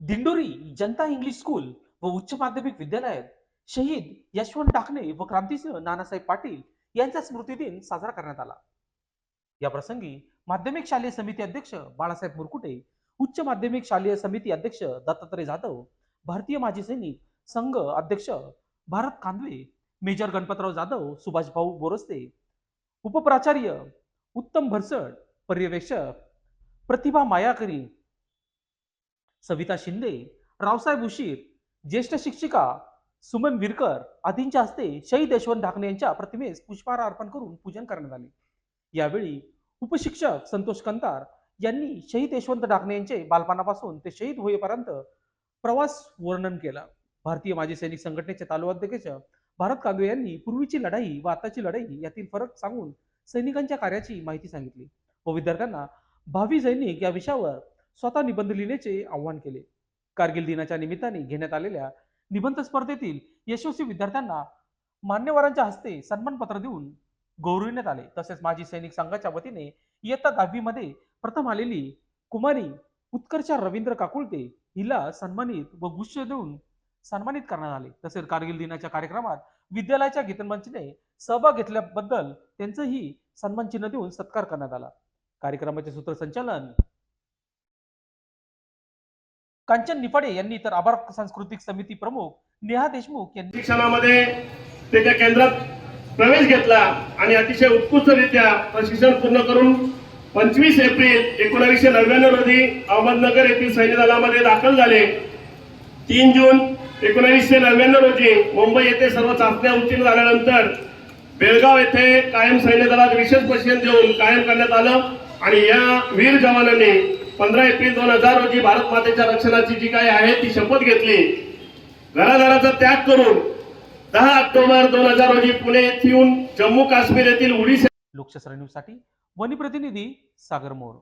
दिंडोरी जनता English school व उच्च माध्यमिक विद्यालयात शहीद यशवंत टाकणे व क्रांतीसिंह नानासाहेब पाटील यांचा स्मृती दिन साजरा करण्यात आला. या प्रसंगी माध्यमिक शालेय समिती अध्यक्ष बाळासाहेब मुरकुटे उच्च माध्यमिक शालेय समिती अध्यक्ष दत्तात्रय जाधव भारतीय माजी सैनिक संघ अध्यक्ष भारत कांदवे मेजर गणपतराव जाधव सुभाष भाऊ बोरस्ते उपप्राचार्य उत्तम भरसट पर्यवेक्षक प्रतिभा मायाकरी सविता शिंदे रावसाहेब उशीर ज्येष्ठ शिक्षिका सुमन विरकर आदींच्या हस्ते शहीद यशवंत ढाकणे यांच्या प्रतिमेस पुष्पहार अर्पण करून पूजन करण्यात आले. यावेळी उपशिक्षक संतोष कंतार यांनी शहीद यशवंत ढाकणे यांचे बालपणापासून ते शहीद होईपर्यंत प्रवास वर्णन केला. भारतीय माजी सैनिक संघटनेचे तालुका अध्यक्ष भारत कांदवे यांनी पूर्वीची लढाई व आताची लढाई यातील फरक सांगून सैनिकांच्या कार्याची माहिती सांगितली व विद्यार्थ्यांना भावी सैनिक या विषयावर स्वतः निबंध लिहिण्याचे आवाहन केले. कारगिल दिनाच्या निमित्ताने घेण्यात आलेल्या निबंध स्पर्धेतील यशस्वी विद्यार्थ्यांना मान्यवरांच्या हस्ते सन्मानपत्र देऊन गौरविण्यात आले. तसेच माजी सैनिक संघाच्या वतीने इयत्ता दहावीमध्ये प्रथम आलेली कुमारी उत्कर्षा रवींद्र काकुळते हिला सन्मानित व गुच्छ देऊन सन्मानित करण्यात आले. तसेच कारगिल दिनाच्या कार्यक्रमात विद्यालयाच्या गीतमंचने सहभाग घेतल्याबद्दल त्यांचंही सन्मान चिन्ह देऊन सत्कार करण्यात आला. कार्यक्रमाचे सूत्रसंचालन कांचन निफाडे यांनी तर आभार सांस्कृतिक समिती प्रमुख नेहा देशमुख यांनी शिक्षणामध्ये त्याच्या केंद्रात प्रवेश घेतला आणि अतिशय उत्कृष्टरित्या प्रशिक्षण पूर्ण करून पंचवीस एप्रिल एकोणावीसशे नव्याण्णव रोजी अहमदनगर येथील सैन्य दलामध्ये दाखल झाले. तीन जून एकोणावीसशे नव्याण्णव रोजी मुंबई येथे सर्व चाचण्या उत्तीर्ण झाल्यानंतर बेळगाव येथे कायम सैन्य दलात विशेष प्रशिक्षण देऊन कायम करण्यात आलं आणि या वीर जवानांनी पंधरा एप्रिल दोन हजार रोजी भारत मातेच्या रक्षणाची जी काही आहे ती शपथ घेतली. घराघराचा त्याग करून दहा ऑक्टोबर दोन हजार रोजी पुणे येथून जम्मू काश्मीर येथील उडीसा लोकशास्त्र न्यूजसाठी वनी प्रतिनिधी सागर मोर.